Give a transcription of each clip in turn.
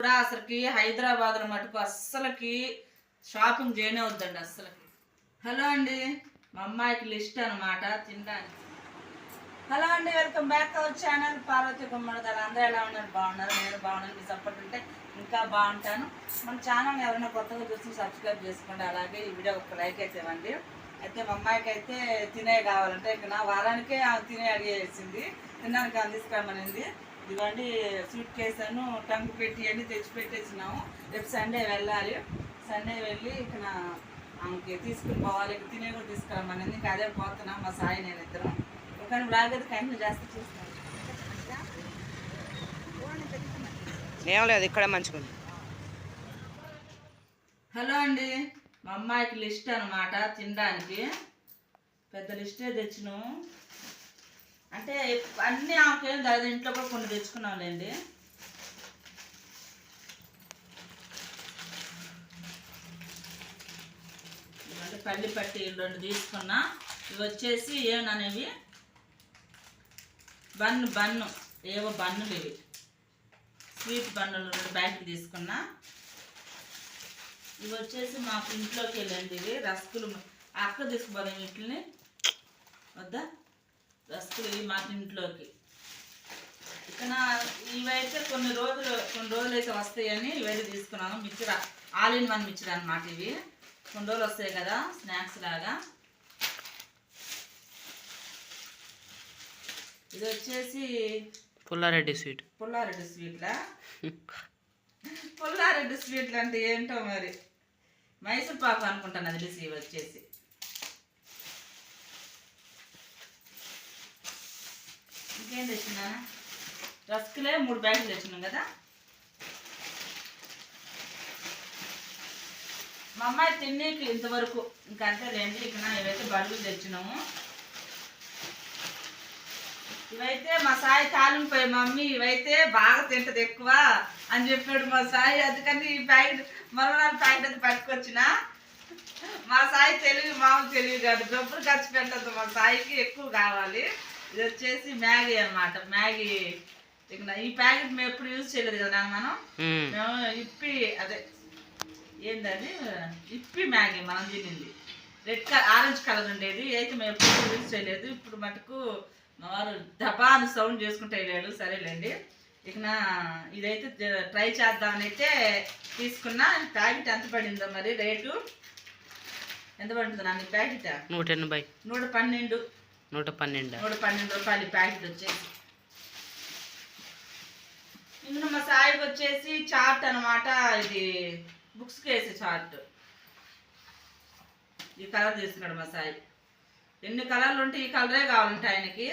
కూడా అసలుకి హైదరాబాద్ మటుకు అస్సలకి షాపింగ్ చేయనే వద్దండి అస్సలకి. హలో అండి మా అమ్మాయికి లిస్ట్ అనమాట తినడానికి. హలో అండి welcome back our channel. Parvathi Gummadi అందరూ ఎలా ఉన్నారు? బాగున్నారు? నేను బాగున్నాను. మీ సపోర్ట్ ఉంటే ఇంకా బాగుంటాను. మన ఛానల్ ఎవరైనా కొత్తగా చూసి సబ్స్క్రైబ్ చేసుకోండి. అలాగే ఈ వీడియో ఒక లైక్ అయితే ఇవ్వండి. అయితే మా అమ్మాయికి అయితే తినే కావాలంటే ఇక నా వారానికే తినే అడిగేసింది. తినడానికి ఆమె తీసుకురమ్మనింది ఇదిగోండి సూట్ కేసాను టంగు పెట్టి అన్ని తెచ్చి పెట్టేసినాము. రేపు సండే వెళ్ళాలి. సండే వెళ్ళి ఇక ఆమెకి తీసుకుని పోవాలి. తినే కూడా తీసుకురమ్మనింది ఇంకా అదే పోతున్నాం మా సాయి నేను ఇద్దరం. కానీ బ్లాగ్ అయితే కంటిన్యూ చేస్తే చూస్తాను. ఏం లేదు ఇక్కడ మంచిగా ఉంది. హలో అండి మా అమ్మాయికి లిస్ట్ అనమాట తినడానికి. పెద్ద లిస్టే తెచ్చినాము అంటే అన్నీ ఆమెకేం దాని ఇంట్లో కూడా కొన్ని తెచ్చుకున్నాంలేండి. ఇదిగోండి పల్లి పట్టి రెండు తీసుకున్నా. ఇవి వచ్చేసి ఏమననేవి? Bun bun. ఏవో బన్నులు ఇవి. స్వీట్ బన్నులు రెండు బ్యాగులు తీసుకున్నా. ఇవి వచ్చేసి మాకు ఇంట్లోకి వెళ్ళండి ఇవి. రస్కులు అక్క తీసుకుపోదాం వీటిని వద్దా? ఇవి మాకు ఇంట్లోకి. ఇక ఇవైతే కొన్ని రోజులు కొన్ని రోజులు అయితే వస్తాయని ఇవైతే తీసుకున్నాను. Mixture all in one mixture అనమాట ఇవి. కొన్ని రోజులు వస్తాయి కదా స్నాక్స్ లాగా. ఇది వచ్చేసి పుల్లారెడ్డి స్వీట్. పుల్లారెడ్డి స్వీట్లా. పుల్లారెడ్డి స్వీట్లు అంటే ఏంటో మరి? మైసూర్ పాకు అనుకుంటాను అది డిసి వచ్చేసి. ఇంకేం తెచ్చినా రస్కులే మూడు బ్యాగులు తెచ్చినాం కదా? మా అమ్మాయి తిన్నీకి ఇంతవరకు. ఇంకా అంతేలేండి ఇక ఇవైతే బడుగులు తెచ్చినాము. ఇవైతే మా సాయి తాలింపోయి మమ్మీ ఇవైతే బాగా తింటది ఎక్కువ అని చెప్పాడు మా సాయి. అందుకని ఈ ప్యాకెట్ మరో ప్యాకెట్ అది పట్టుకొచ్చిన. మా సాయి తెలివి మామూలు తెలివి కాదు. డబ్బులు ఖర్చు పెట్టద్దు మా సాయికి ఎక్కువ కావాలి. ఇది వచ్చేసి మ్యాగీ అన్నమాట. మ్యాగీ ఈ ప్యాకెట్ మేము ఎప్పుడు యూజ్ చేయలేదు కదా మనం? మ్మ్. ఇప్పి అదే ఏంటది ఇప్పి మ్యాగీ మనం తినింది. రెడ్ కలర్ ఆరెంజ్ కలర్ ఉండేది. అయితే మేము ఎప్పుడు యూజ్ చేయలేదు. ఇప్పుడు మటుకు వారు దబాను సౌండ్ చేసుకుంటే వెళ్ళాడు. సరేలేండి. ఇక నా ఇదైతే ట్రై చేద్దామని అయితే తీసుకున్నా. ప్యాకెట్ ఎంత పడిందో మరి రేటు? ఎంత పడుతుంది నాన్న ప్యాకెట్? నూట ఎనభై. నూట పన్నెండు. నూట పన్నెండు. నూట పన్నెండు రూపాయలు ప్యాకెట్ వచ్చేసి. ఇందులో మా సాయికి వచ్చేసి చార్ట్ అనమాట ఇది బుక్స్కి వేసే చార్ట్. ఈ కలర్ తీసుకున్నాడు మా సాయి. ఎన్ని కలర్లు ఉంటే ఈ కలరే కావాలంటే ఆయనకి.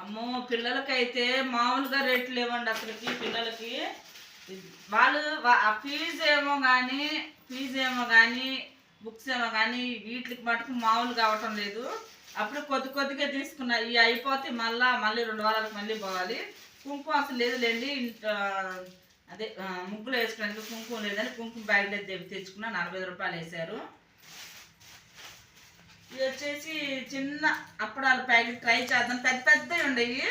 అమ్మో పిల్లలకైతే మామూలుగా రేట్లు లేవండి అసలుకి పిల్లలకి. వాళ్ళు ఆ ఫీజు ఏమో కానీ ఫీజు ఏమో కానీ బుక్స్ ఏమో కానీ వీటికి మటుకు మామూలు కావటం లేదు. అప్పుడు కొద్ది కొద్దిగా తీసుకున్నా. ఇవి అయిపోతే మళ్ళా మళ్ళీ రెండు వారాలకు మళ్ళీ పోవాలి. కుంకుమ అసలు లేదులేండి. ఇంత- అదే ముగ్గులు వేసుకోవడానికి కుంకుమ లేదని కుంకుమ బ్యాగ్ తెచ్చుకున్నా నలభై రూపాయలు వేశారు. ఇది వచ్చేసి చిన్న అప్పడాలు ప్యాకెట్ ట్రై చేద్దాం. పెద్ద పెద్దవి ఉండేవి.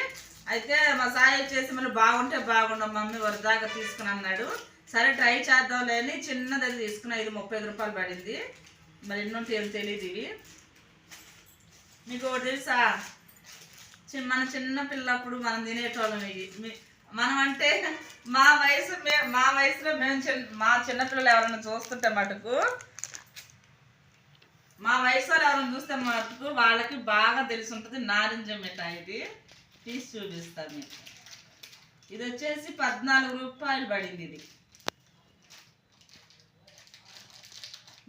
అయితే మా సాయి వచ్చేసి మళ్ళీ బాగుంటే బాగుండవు మమ్మీ వరదాగా తీసుకుని అన్నాడు. సరే ట్రై చేద్దాంలే అని చిన్నది అది తీసుకున్నా. ఇది ముప్పై ఐదు రూపాయలు పడింది. మరి ఎన్నో ఉంటాయో తెలియదు ఇవి. మీకు ఒకటి తెలుసా? మన చిన్న పిల్లప్పుడు మనం తినేటోళ్ళం ఇవి. మనం అంటే మా వయసు మా వయసులో మేము చిన్న మా చిన్నపిల్లలు ఎవరైనా చూస్తుంటే మటుకు మా వయసు వాళ్ళు ఎవరైనా చూస్తే మటుకు వాళ్ళకి బాగా తెలిసి ఉంటుంది నారింజ మిఠాయి ఇది. తీసి చూపిస్తాను మీకు. ఇది వచ్చేసి పద్నాలుగు రూపాయలు పడింది ఇది.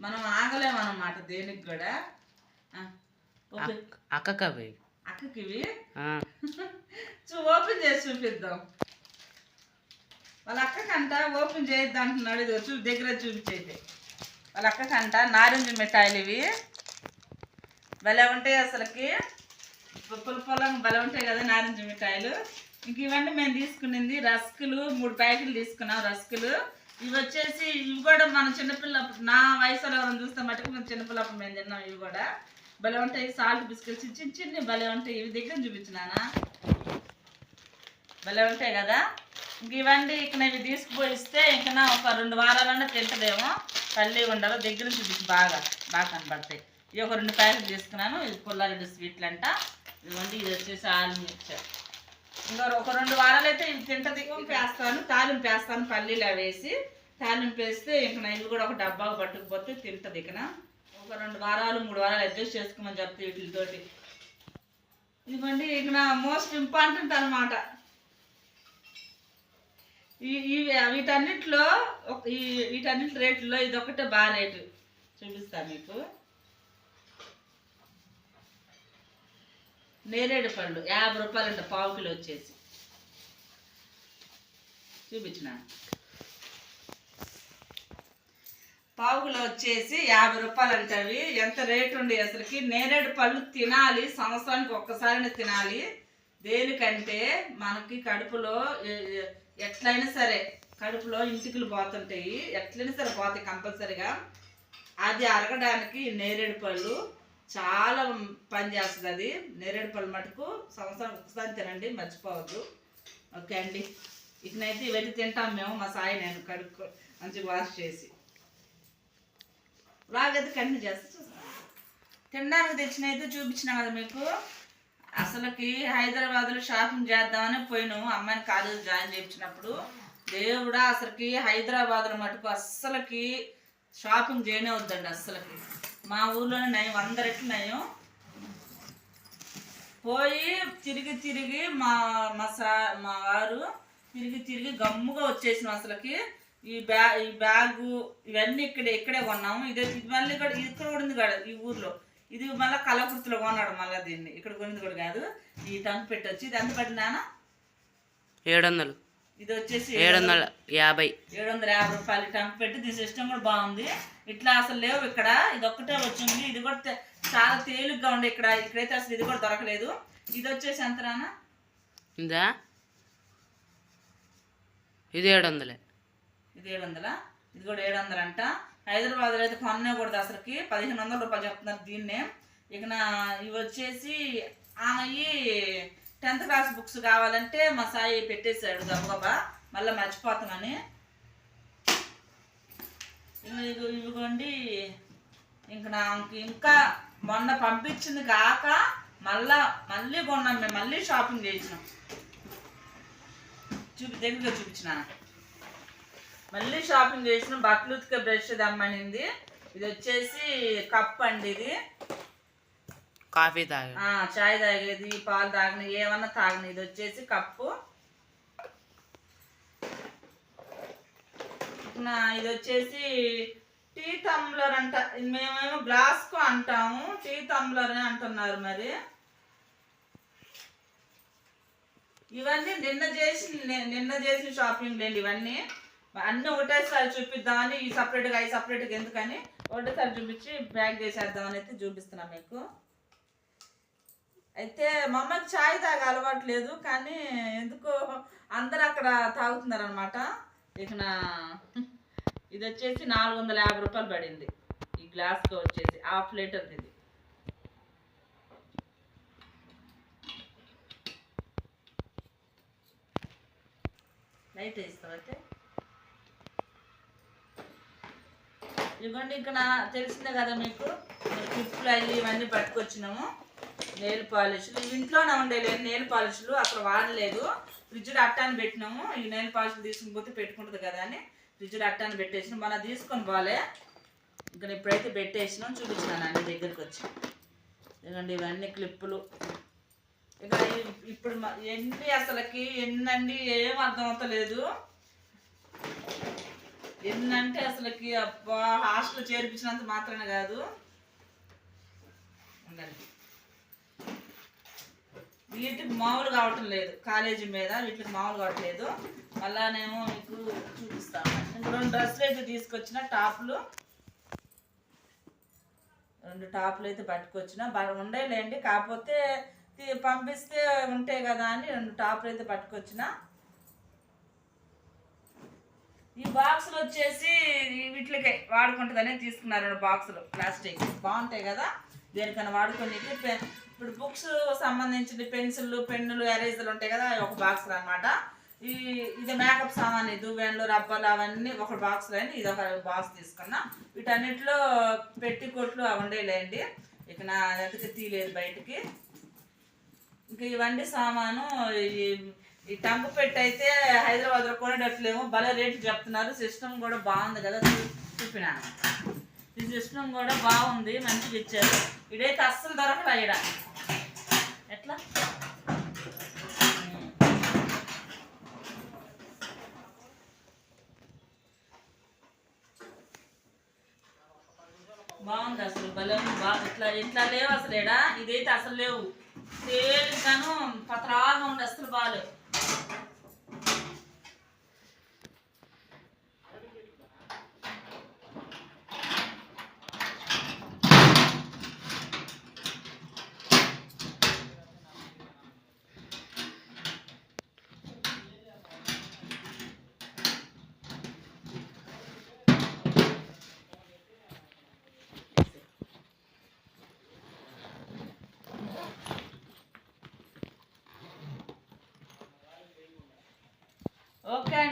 మనం ఆగలేమన్నమాట దేనికి కూడా. ఆ, ఓపెన్ అక్కక అవి అక్కకి ఇవి ఆ, చూ ఓపెన్ చేసి చూపిద్దాం. వాళ్ళ అక్కకంట ఓపెన్ చేయొద్దు అంటున్నాడు ఇది చూ దగ్గర చూపించైతే వాళ్ళ అక్కకంట నారింజ మిఠాయిలు ఇవి భలే ఉంటాయి అసలుకి. పొల పొలం భలే ఉంటాయి కదా నారింజ మిఠాయిలు. ఇంక ఇవన్నీ మేము తీసుకునింది రస్కులు మూడు ప్యాకెట్లు తీసుకున్నాం రస్కులు. ఇవి వచ్చేసి ఇవి కూడా మన చిన్నపిల్ల నా వయసులో చూస్తే మటుకు మన చిన్నపిల్లప్పుడు మేము తిన్నాం ఇవి కూడా. భలే ఉంటాయి. సాల్ట్ బిస్కెట్స్ చిన్న చిన్న భలే ఉంటాయి. ఇవి దగ్గర చూపించినానా? భలే ఉంటాయి కదా? ఇంక ఇవన్నీ ఇక్కడ ఇవి తీసుకుపోయిస్తే ఇంకా ఒక రెండు వారాలన్నా తింటదేమో. తల్లి ఉండాలి దగ్గర చూపించి బాగా బాగా కనపడతాయి. ఇవి ఒక రెండు ప్యాకెట్ తీసుకున్నాను. ఇది పుల్లారెడ్డి స్వీట్లు అంట ఇదిగోండి ఇది వచ్చేసి ఆలు మిక్చర్ ఇంకా ఒక రెండు వారాలు అయితే ఇవి తింటది పేస్తాను తాలింపు పేస్తాను పల్లీలు అవి వేసి తాలింపు వేస్తే ఇంక నా ఇవి కూడా ఒక డబ్బాకు పట్టుకుపోతే తింటది ఇకన ఒక రెండు వారాలు మూడు వారాలు అడ్జస్ట్ చేసుకోమని చెప్తే వీటితోటి. ఇదిగోండి ఇక నా మోస్ట్ ఇంపార్టెంట్ అనమాట ఈ ఇవి వీటన్నిటిలో ఒక- ఈ వీటన్నిటి రేట్లో ఇది బాగా రేటు. చూపిస్తాను మీకు. నేరేడు పండు యాభై రూపాయలంట పావు కిలో వచ్చేసి. చూపించిన. పావు కిలో వచ్చేసి యాభై రూపాయలు అంటవి ఎంత రేటు ఉండి అసలుకి? నేరేడు పళ్ళు తినాలి సంవత్సరానికి ఒక్కసారి తినాలి. దేనికంటే మనకి కడుపులో ఎట్లయినా సరే కడుపులో ఇంటికలు పోతుంటాయి. ఎట్లయినా సరే పోతాయి కంపల్సరిగా. అది అరగడానికి నేరేడు పళ్ళు చాలా పని చేస్తుంది అది. నేరేడు పళ్ళు మటుకు సంవత్సరం ఒకసారి తినండి మర్చిపోవద్దు. ఓకే అండి. ఇట్నైతే ఇవన్నీ తింటాం మేము మా సాయి నేను కడుక్కో మంచిగా వాష్ చేసి. లాగైతే కంటిన్యూ చేస్తే చూస్తాను. తినడానికి తెచ్చిన అయితే చూపించిన కదా మీకు. అసలుకి హైదరాబాద్లో షాపింగ్ చేద్దామని పోయినాము అమ్మాయిని కాలేజ్ జాయిన్ చేయించినప్పుడు. దేవుడా అసలుకి హైదరాబాద్లో మటుకు అస్సలకి షాపింగ్ చేయనే వద్దండి అస్సలకి. మా ఊర్లోనే నయం వంద రెట్లు నయం. పోయి తిరిగి తిరిగి మా మా సా మా వారు తిరిగి తిరిగి గమ్ముగా వచ్చేసినాం అసలుకి. ఈ బ్యా ఈ బ్యాగు ఇవన్నీ ఇక్కడ ఇక్కడే కొన్నాము. ఇదే ఇది మళ్ళీ ఇక్కడ ఇక్కడ కూడా ఉంది కాదు ఈ ఊర్లో. ఇది మళ్ళీ కలకుర్తిలో కొన్నాడు మళ్ళీ దీన్ని. ఇక్కడ కొనింది కూడా కాదు. ఈ టంక్ పెట్టొచ్చి ఇది ఎంత పడినానా ఏడు వందలు. ఇది వచ్చేసి ఏడు వందల యాభై. ఏడు వందల యాభై రూపాయలు. టంక్ పెట్టి దీని సిస్టమ్ కూడా బాగుంది. ఇట్లా అసలు లేవు ఇక్కడ. ఇది ఒక్కటే వచ్చింది. ఇది కూడా చాలా తేలిగ్గా ఉండే ఇక్కడ. ఇక్కడైతే అసలు ఇది కూడా దొరకలేదు. ఇది వచ్చేసి ఎంత నాన్న? ఇదా? ఇది ఏడు వందలే ఇది ఏడు వందల ఇది కూడా ఏడు వందలు అంట. హైదరాబాద్లో అయితే కొన్నే కూడా అసలుకి. పదిహేను వందల రూపాయలు చెప్తున్నారు దీన్నే. ఇక నా ఇవి వచ్చేసి ఆమె టెన్త్ క్లాస్ బుక్స్ కావాలంటే మా సాయి పెట్టేశాడు గబగబా మళ్ళీ మర్చిపోతామని. ఇదిగోండి. ఇంక నాకు ఇంకా మొన్న పంపించింది కాక మళ్ళా మళ్ళీ కొన్నాం మేము మళ్ళీ షాపింగ్ చేసినాం. చూపి దగ్గరగా చూపించిన. మళ్ళీ షాపింగ్ చేసినాం బట్టలు ఉతికే బ్రష్ దమ్మనింది ఇది వచ్చేసి కప్ అండి ఇది. కాఫీ తాగి. ఆ, చాయ్ తాగేది పాలు తాగిన ఏమన్నా తాగిన. ఇది వచ్చేసి కప్పు. ఇది వచ్చేసి టీ తమ్లర్ అంట. మేమేమో గ్లాస్కు అంటాము. టీ తమ్లర్ అని అంటున్నారు మరి. ఇవన్నీ నిన్న చేసి నిన్న చేసిన షాపింగ్ లేండి ఇవన్నీ. అన్నీ ఒకటేసారి చూపిద్దామని ఈ సపరేట్గా ఈ సపరేట్గా ఎందుకని ఒకటేసారి చూపించి బ్యాగ్ చేసేద్దామని అయితే చూపిస్తున్నాం మీకు. అయితే మా అమ్మకి చాయ్ తాగ అలవాటు లేదు కానీ ఎందుకో అందరు అక్కడ తాగుతున్నారు అనమాట ఇక నా ఇది వచ్చేసి నాలుగు వందల యాభై రూపాయలు పడింది. ఈ గ్లాస్తో వచ్చేసి హాఫ్ లీటర్ ఇది. లైట్ వేస్తావు అయితే? ఇవ్వండి ఇక్కడ తెలిసిందే కదా మీకు. క్లిప్లు అవి ఇవన్నీ పట్టుకొచ్చినాము. నెయిల్ పాలిష్లు. ఇంట్లోనే ఇంట్లోనే లేదు నెయిల్ పాలిష్లు అక్కడ వాడలేదు. ఫ్రిడ్జ్లో అట్టాన్ని పెట్టినాము. ఈ నెయిల్ పాలిష్లు తీసుకుని పోతే పెట్టుకుంటుంది కదా అని ఫ్రిడ్జ్లో అట్టాన్ని పెట్టేసినాం. మన తీసుకొని పోలే ఇంకా ఇప్పుడైతే పెట్టేసినాం చూపించినాను అన్ని దగ్గరికి వచ్చి. ఇదిగోండి ఇవన్నీ క్లిప్పులు. ఇక ఇప్పుడు మ- ఎన్ని అసలుకి ఎన్నండి ఏం అర్థం అవుతలేదు. ఎన్నంటే అసలుకి అబ్బా హాస్టల్ చేర్పించినంత మాత్రమే కాదు. ఉండండి. వీటికి మామూలు కావటం లేదు. కాలేజీ మీద వీటికి మామూలు కావట్లేదు మళ్ళానేమో మీకు చూపిస్తాను. ఇంకా రెండు డ్రెస్సులు అయితే తీసుకొచ్చిన టాప్లు. రెండు టాప్లు అయితే పట్టుకొచ్చిన. ఉండేలేండి. కాకపోతే పంపిస్తే ఉంటాయి కదా అని రెండు టాప్లు అయితే పట్టుకొచ్చిన. ఈ బాక్సులు వచ్చేసి వీటికి వాడుకుంటుందనే తీసుకున్నారు రెండు బాక్సులు. ప్లాస్టిక్. బాగుంటాయి కదా? దేనికైనా వాడుకొని ఇప్పుడు బుక్స్ సంబంధించిన పెన్సిళ్ళు పెన్నులు ఎరేజర్లు ఉంటాయి కదా అవి ఒక బాక్స్ అనమాట ఈ ఇది మేకప్ సామాన్ దువ్వెన్లు రబ్బర్లు అవన్నీ ఒక బాక్స్ లేని ఇది ఒక బాక్స్ తీసుకున్నా. వీటన్నిటిలో పెట్టి కొట్లు అవి ఉండేలేండి. ఇక నా దగ్గర తీయలేదు బయటికి. ఇంకా ఇవన్నీ సామాను ఈ ఈ టంపు పెట్టి అయితే హైదరాబాద్లో కొనేటట్లేమో భలే రేట్లు చెప్తున్నారు. సిస్టమ్ కూడా బాగుంది కదా చూపినాను ఈ సిస్టమ్ కూడా బాగుంది మంచిగా ఇచ్చారు. ఇడైతే అస్సలు దొరకడా ఇడ ఎట్లా? బాగుంది అసలు బలం ఉంది. బాగా ఇట్లా ఇట్లా లేవు అసలు ఎడా ఇదైతే అసలు లేవు. తేలిగ్గాను పత్రాగా ఉంది అసలు బాగాలేవు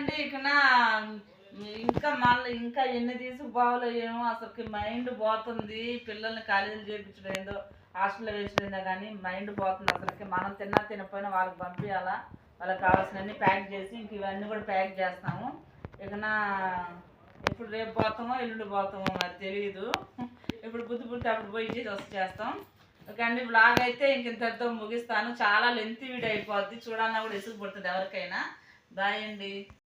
ఓకే ఇక నా ఇంకా మళ్ళీ ఇంకా ఎన్ని తీసుకుపోవాలో ఏమో అసలుకి మైండ్ పోతుంది. పిల్లల్ని కాలేజీలు చేయించడం ఏందో హాస్టల్లో వేసిపోయిందా కానీ మైండ్ పోతుంది అసలుకి. మనం తిన్నా తినపోయినా వాళ్ళకి పంపించాలా వాళ్ళకి కావాల్సినవన్నీ ప్యాక్ చేసి ఇంక ఇవన్నీ కూడా ప్యాక్ చేస్తాము. ఇక నా ఎప్పుడు రేపు పోతామో ఎల్లుండి పోతామో మరి తెలియదు ఇప్పుడు బుద్ధి పుట్టి అప్పుడు పోయి చేసి వస్తే చేస్తాం. ఓకే అండి బ్లాగ్ అయితే ఇంక ఇంతటితో ముగిస్తాను. చాలా లెంత్ వీడియో అయిపోద్ది. చూడాలన్నా కూడా ఎసుగు పడుతుంది ఎవరికైనా. బాయ్ అండి.